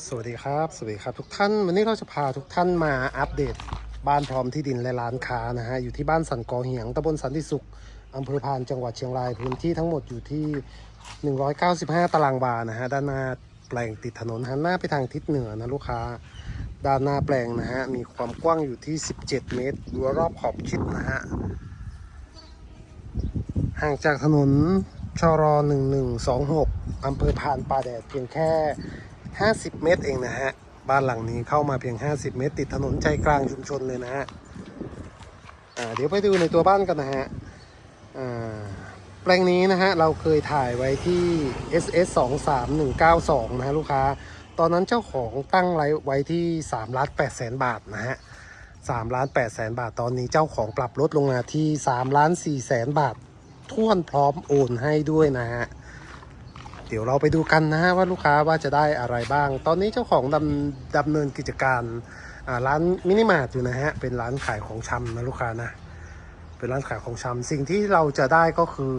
สวัสดีครับ สวัสดีครับทุกท่าน วันนี้เราจะพาทุกท่านมาอัปเดต บ้านพร้อมที่ดินและร้านค้านะฮะ อยู่ที่บ้านสันกอเหียงตำบลสันติสุขอำเภอพานจังหวัดเชียงราย พื้นที่ทั้งหมดอยู่ที่ 195 ตารางวานะฮะ ด้านหน้าแปลงติดถนนหันหน้าไปทางทิศเหนือนะลูกค้า ด้านหน้าแปลงนะฮะ มีความกว้างอยู่ที่ 17 เมตรรั้วรอบขอบชิดนะฮะ ห่างจากถนนชร1126อำเภอพานป่าแดดเพียงแค่ 50 เมตรเองนะฮะ บ้านหลังนี้เข้ามาเพียง 50 เมตร ติดถนนใจกลางชุมชนเลยนะฮะเดี๋ยวไปดูในตัวบ้านกันนะฮะแปลงนี้นะฮะ เราเคยถ่ายไว้ที่ SS 2 3 1 9 2นะฮะลูกค้า ตอนนั้นเจ้าของตั้งไว้ที่3ล้าน8แสนบาทนะฮะ3ล้าน8แสนบาท ตอนนี้เจ้าของปรับลดลงมาที่3ล้าน4แสนบาทท่วนพร้อมโอนให้ด้วยนะฮะ ดี๋ยวเราไปดูกันนะฮะว่าลูกค้าว่าจะได้อะไรบ้าง ตอนนี้เจ้าของดำดำเนินกิจการร้านมินิมาร์ทอยู่นะฮะเป็นร้านขายของชำนะลูกค้านะเป็นร้านขายของชำสิ่งที่เราจะได้ก็คือ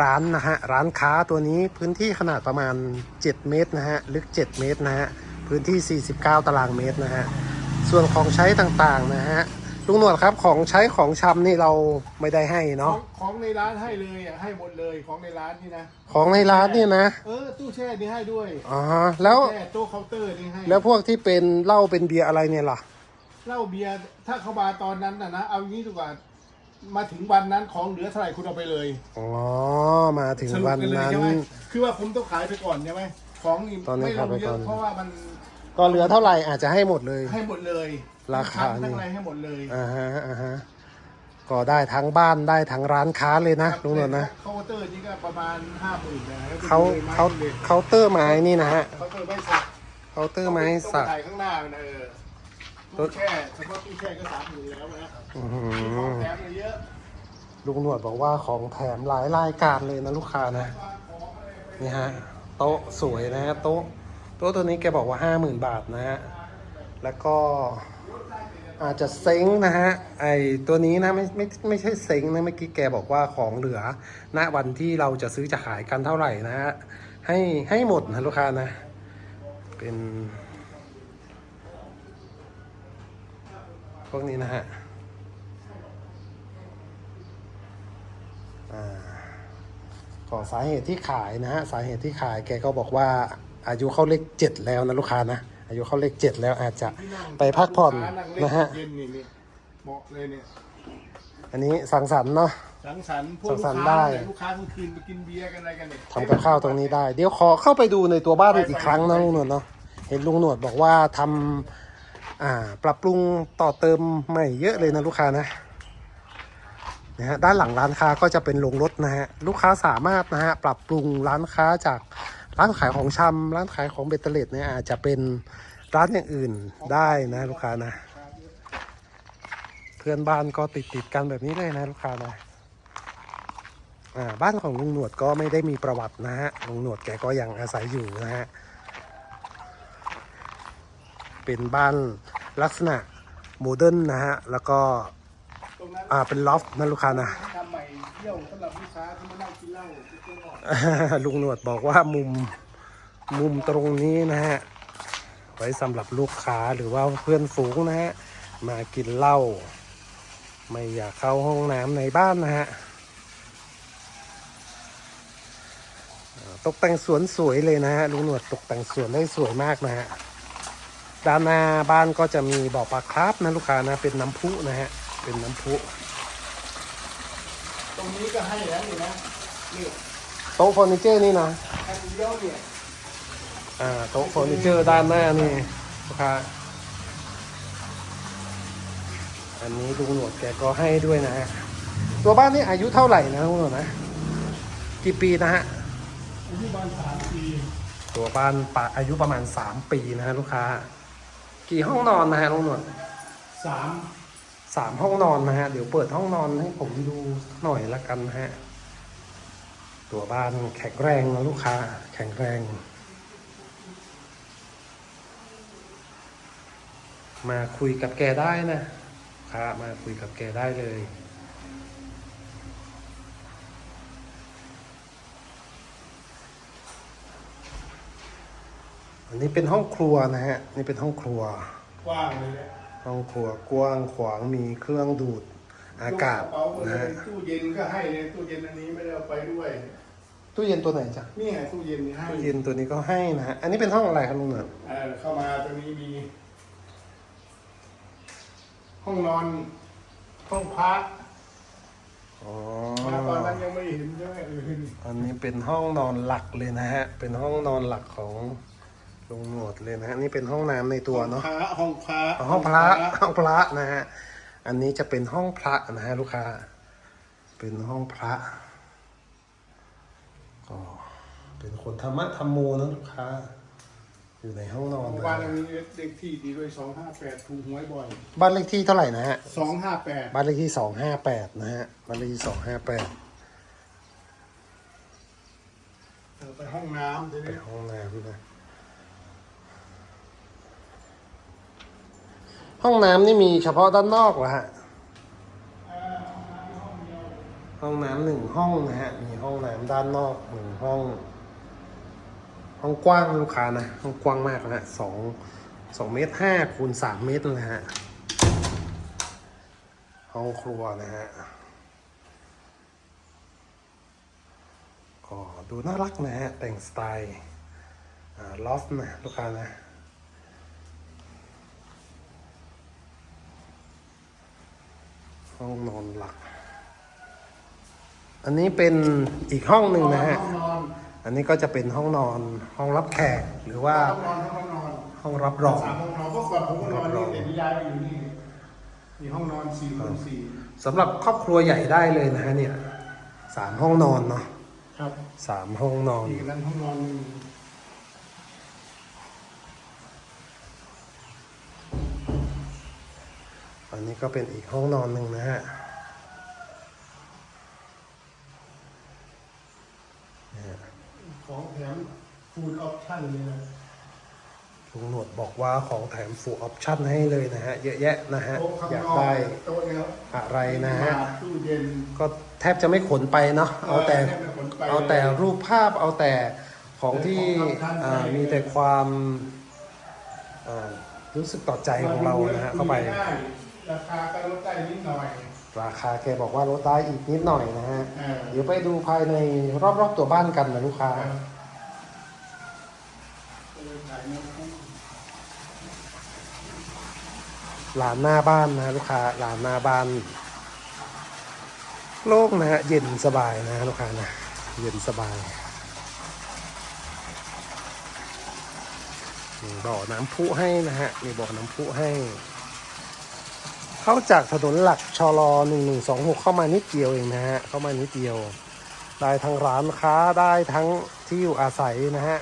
ร้านนะฮะร้านค้าตัวนี้พื้นที่ขนาดประมาณ 7 เมตรนะฮะลึก 7 เมตรนะฮะพื้นที่ 49 ตารางเมตรนะฮะส่วนของใช้ต่างๆนะฮะ ลุงหนวดครับของใช้ของชำนี่เราไม่ได้ให้ขอเนาะงของในร้านให้เลยอะให้หมดเลยของในร้านนี่นะ ของในร้านเนี่ยนะเออตู้แช่นี่ให้ด้วยอ๋อแล้วแช่ตู้เคาน์เตอร์นี่ให้แล้วพวกที่เป็นเหล้าเป็นเบียร์อะไรเนี่ยล่ะ เหล้าเบียร์ถ้าเขามาตอนนั้นน่ะนะเอางี้ดีกว่ามาถึงวันนั้นของเหลือเท่าไหร่คุณเอาไปเลย อ๋อ มาถึงสรุปวันกันเลยนั้น ใช่ไหมคือว่าผมต้องขายไปก่อนใช่ไหมของนี่ตอนนี้ไม่ลขายงไปเยก่ออะน เพราะว่ามัน ก็เหลือเท่าไหร่อาจจะให้หมดเลย ให้หมดเลยราคาทั้งนี่อะไรให้หมดเลยอ่าฮะอ่าฮะก็ได้ทั้งบ้านได้ทั้งร้านค้าเลยนะลุงหนวดนะเคาน์เตอร์นี่ก็ประมาณห้าหมื่นนะเขาเขาเคาน์เตอร์ไม้นี่นะฮะเคาน์เตอร์ไม่สักเคาน์เตอร์ไม้สักตรงบันไดข้างหน้ามันนะเออตู้แช่เฉพาะตู้แช่ก็สามหมื่นแล้วนะอื้อหืของอแถมเยอะลุงหนวดบอกว่าของแถมหลายรายการเลยนะลูกค้านะนี่ฮะโต๊ะสวยนะฮะโต๊ะโต๊ะตัวนี้แกบอกว่าห้าหมื่นบาทนะฮะ แล้วก็อาจจะเซ้งนะฮะ ไอตัวนี้นะไม่ไม่ไม่ใช่เซ้งนะเมื่อกี้แกบอกว่าของเหลือ ณ วันที่เราจะซื้อจะขายกันเท่าไหร่นะฮะ ให้ให้หมดนะลูกค้านะ เป็น พวกนี้นะฮะอ่าขอสาเหตุที่ขายนะฮะ สาเหตุที่ขายแกก็บอกว่า อายุเข้าเลขเจ็ดแล้วนะลูกค้านะ อายุเข้าเลขเจ็ดแล้วอาจจะๆที่นั่งไปพักผ่อนลูกค้างเล่นะฮะเย็นนี่นี่เหมาะเลยเนี่ยอันนี้สังสรรค์เนาะ สังสรรค์พวกสัลูงกสรรค์ค้าได้เนี่ยลูกค้ากลางคืนไปกินเบียร์กันอะไรกันเนี่ยทำกับข้าวตรงนี้ได้ เดี๋ยวขอเข้าไปดูในตัวบ้านอีกครั้งนะลุงหนวดเนาะ เห็นลุงหนวดบอกว่าทำอ่า ปรับปรุงต่อเติมใหม่เยอะเลยนะลูกค้านะ นะฮะ ด้านหลังร้านค้าก็จะเป็นโรงรถนะฮะ ลูกค้าสามารถนะฮะ ปรับปรุงร้านค้าจาก ร้านขายของชำร้านขายของเบตเตอร์เลดเนี่ยอาจจะเป็นร้านอย่างอื่นได้นะลูกค้านะ เพื่อนบ้านก็ติดติดกันแบบนี้เลยนะลูกค้านะบ้านของลุงหนวดก็ไม่ได้มีประวัตินะฮะลุงหนวดแกก็ยังอาศัยอยู่นะฮะเป็นบ้านลักษณะโมเดิร์นนะฮะแล้วก็อ่าเป็นลอฟต์นะลูกค้านะ เที่ยวสำหรับลูกค้าที่มานั่งกินเหล้าที่เที่ยวออกลุงหนวดบอกว่ามุมมุมตรงนี้นะฮะ ไว้สำหรับลูกค้าหรือว่าเพื่อนฝูงนะฮะ มากินเหล้าไม่อยากเข้าห้องน้ำในบ้านนะฮะตกแต่งสวนสวยเลยนะฮะลุงหนวดตกแต่งสวนได้สวยมากนะฮะด้านหน้าบ้านก็จะมีบ่อปลาคราฟนะลูกค้านะเป็นน้ำพุนะฮะเป็นน้ำพุ ตรงนี้ก็ให้แล้วนี่นะนี่โต๊ะเฟอร์นิเจอร์นี่นะอันเดียวเนี่ยอ่าโต๊ะเฟอร์นิเจอร์ด้านหน้านี่ลูกค้าอันนี้ลุงหนวดแกก็ให้ด้วยนะฮะตัวบ้านนี่อายุเท่าไหร่นะลุงหนวดนะกี่ปีนะฮะอายุประมาณสามปีตัวบ้านปะอายุประมาณ 3 ปีนะฮะลูกค้า กี่ห้องนอนนะฮะลุงหนวดสาม สามห้องนอนนะฮะ เดี๋ยวเปิดห้องนอนให้ผมดูหน่อยละกันฮะ ตัวบ้านแข็งแรงนะลูกค้า แข็งแรง มาคุยกับแกได้นะค่ะมาคุยกับแกได้เลยอันนี้เป็นห้องครัวนะฮะ นี่เป็นห้องครัว กว้างเลยแหละ ห้องครัวกว้างขวางมีเครื่องดูดอากาศยกระเป๋าไปนะเลยฮะตู้เย็นก็ให้เลยตู้เย็นอันนี้ไม่ได้เอาไปด้วยตู้เย็นตัวไหนจ๊ะนี่ไงตู้เย็นนี่ให้ตู้เย็นตัวนี้ก็ให้นะฮะอันนี้เป็นห้องอะไรครับลุงเหนือเออเข้ามาตรงนี้มี ห้องนอน ห้องพักอ๋อมาตอนนั้นยังไม่เห็นใช่ไหมเอออันนี้เป็นห้องนอนหลักเลยนะฮะเป็นห้องนอนหลักของ ลุงหนวดเลยนะฮะนี่เป็นห้องน้ำในตัวเนาะห้องพระห้องพระอ๋อห้องพระห้องพระนะฮะอันนี้จะเป็นห้องพระนะฮะลูกค้า เป็นห้องพระก็เป็นคนธรรมะธรรมโมนะลูกค้า อยู่ในห้องนอนเมื่อนะวานฮะอันนี้เลขที่ดีด้วยสองห้าแปดถูกหวยบ่อย บ้านเลขที่เท่าไหร่นะฮะสองห้าแปดบ้านเลขที่สองห้าแปดนะฮะบ้านเลขที่สองห้าแปดไปห้องน้ำทีไปนี้ห้องน้ำนะ ห้องน้ำนี่มีเฉพาะด้านนอกเหรอฮะห้องน้ำหนึ่งห้องนะฮะ มีห้องน้ำด้านนอกหนึ่งห้อง ห้องกว้างลูกค้านะ ห้องกว้างมากนะฮะสองสองเมตรห้าคูณสามเมตรนะฮะ ห้องครัวนะฮะก็ดูน่ารักนะฮะ แต่งสไตล์ลอฟนะลูกค้านะ ห้องนอนหลัก อันนี้เป็นอีกห้องหนึ่งนะฮะ ห้องนอนอันนี้ก็จะเป็นห้องนอนห้องรับแขกหรือว่าห้องนอนห้องนอนห้องรับรอง สามห้องนอนเพราะก่อนผมก็นอนนี่แต่ที่ย้ายมาอยู่นี่มีห้องนอนสี่คูณสี่สำหรับครอบครัวใหญ่ได้เลยนะฮะเนี่ยสามห้องนอนเนาะครับสามห้องนอน อีกนั้นห้องนอนหนึ่ง อันนี้ก็เป็นอีกห้องนอนหนึ่งนะฮะของแถมฟูดออปชั่นเลยนะลุงหนวดบอกว่าของแถมฟูลออปชั่นให้เลยนะฮะ เยอะแยะนะฮะโต๊ะข้างอยากนอกได้โต๊ะเนี้ยอะไรนะฮะบาทตู้เย็นก็แทบจะไม่ขนไปเนาะเอาแต่แทบไม่ขนไปเอาแต่รูปภาพเอาแต่ของที่ของสำคัญอ่าไปมีแต่ความอ่ารู้สึกต่อใจของเรานะฮะเข้าไปคุยได้ ราคาก็ลดได้นิดหน่อย ราคาแกบอกว่าลดได้อีกนิดหน่อยนะฮะ เออเดี๋ยวไปดูภายในรอบๆตัวบ้านกันนะลูกค้าหลานหน้าบ้านนะลูกค้าหลานหน้าบ้าน โล่งนะฮะเย็นสบายนะลูกค้านะเย็นสบายมีบ่อน้ำพุให้นะฮะมีบ่อน้ำพุให้ เข้าจากถนนหลักชลอ1126 เข้ามานิดเดียวเองนะฮะ เข้ามานิดเดียว ได้ทั้งร้านค้าได้ทั้งที่อยู่อาศัยนะฮะ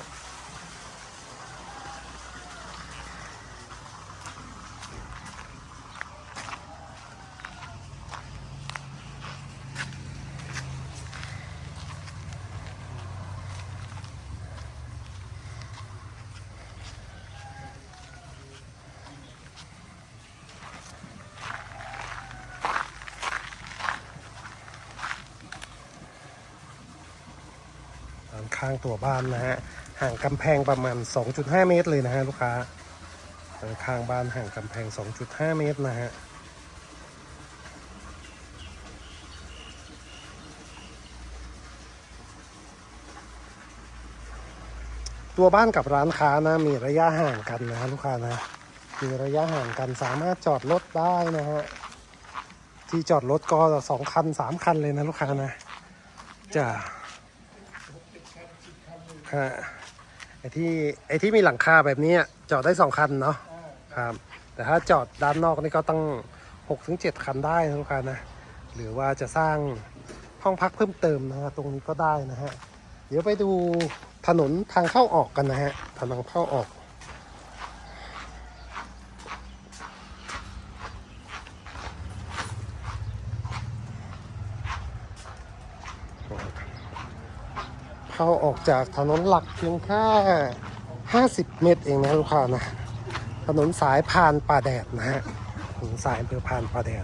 ข้างตัวบ้านนะฮะห่างกำแพงประมาณ 2.5 เมตรเลยนะฮะลูกค้าด้านข้างบ้านห่างกำแพง 2.5 เมตรนะฮะตัวบ้านกับร้านค้านะมีระยะห่างกันนะฮะลูกค้านะมีระยะห่างกันสามารถจอดรถได้นะฮะที่จอดรถก็สองคันสามคันเลยนะลูกค้านะจะ ฮะไอ้ที่ไอ้ที่มีหลังคาแบบนี้จอดได้สองคันเนาะครับ แต่ถ้าจอดด้านนอกนี่ก็ต้องหกถึงเจ็ดคันได้นะลูกคันนะหรือว่าจะสร้างห้องพักเพิ่มเติมนะฮะตรงนี้ก็ได้นะฮะเดี๋ยวไปดูถนนทางเข้าออกกันนะฮะทางเข้าออก เข้าออกจากถนนหลักเพียงแค่ 50 เมตรเองนะลูกค้านะ ถนนสายผ่านป่าแดดนะฮะถนนสายอำเภอพานป่าแดด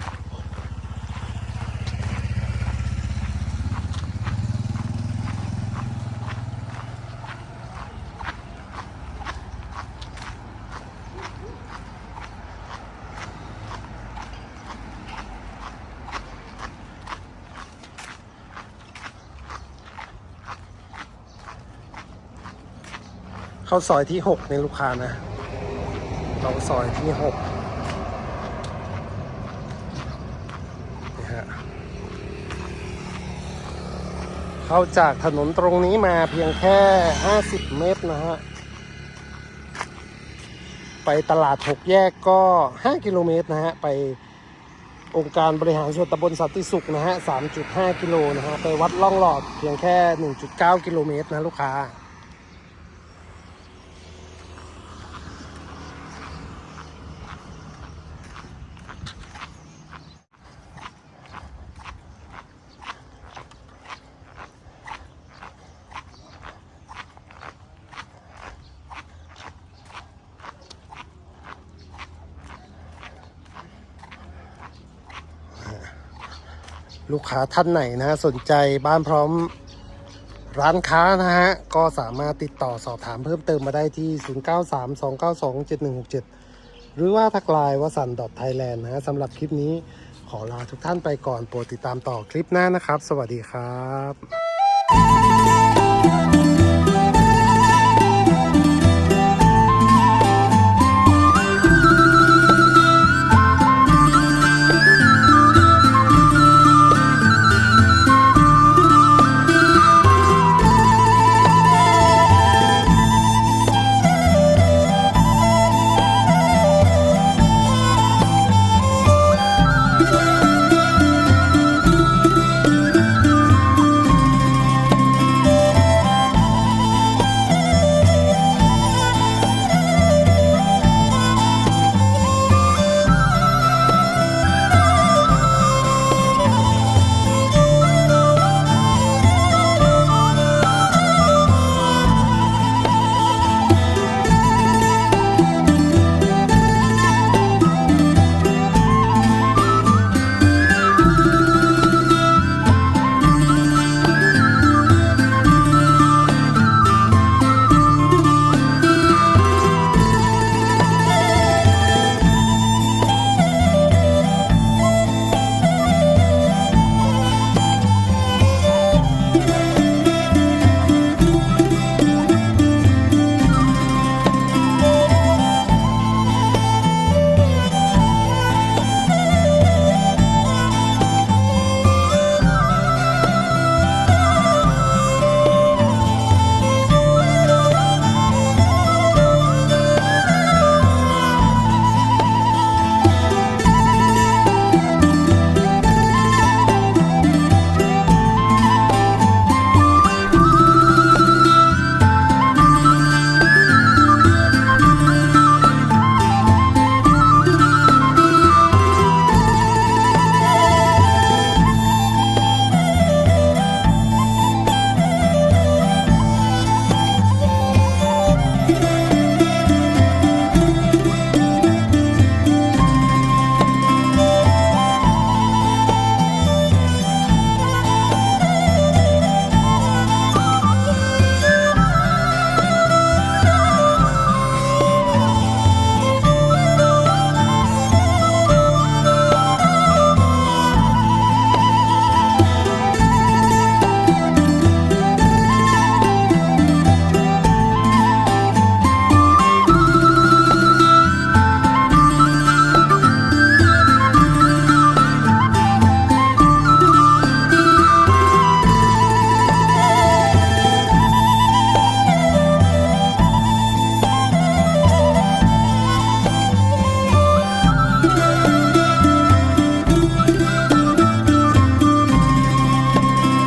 เข้าซอยที่หกในลูกค้านะเข้าซอยที่หกนี่ฮะเข้าจากถนนตรงนี้มาเพียงแค่50เมตรนะฮะ ไปตลาด6แยกก็5กิโลเมตรนะฮะ ไปองค์การบริหารส่วนตำบลสันติสุขนะฮะ 3.5 กิโลนะฮะ ไปวัดล่องหลอดเพียงแค่ 1.9 กิโลเมตรนะลูกค้า ลูกค้าท่านไหนนะ สนใจบ้านพร้อมร้านค้านะฮะ ก็สามารถติดต่อสอบถามเพิ่มเติมมาได้ที่ 0932927167 หรือว่าทักไลน์วสันต์ไทยแลนด์นะฮะสำหรับคลิปนี้ขอลาทุกท่านไปก่อนโปรดติดตามต่อคลิปหน้านะครับ สวัสดีครับ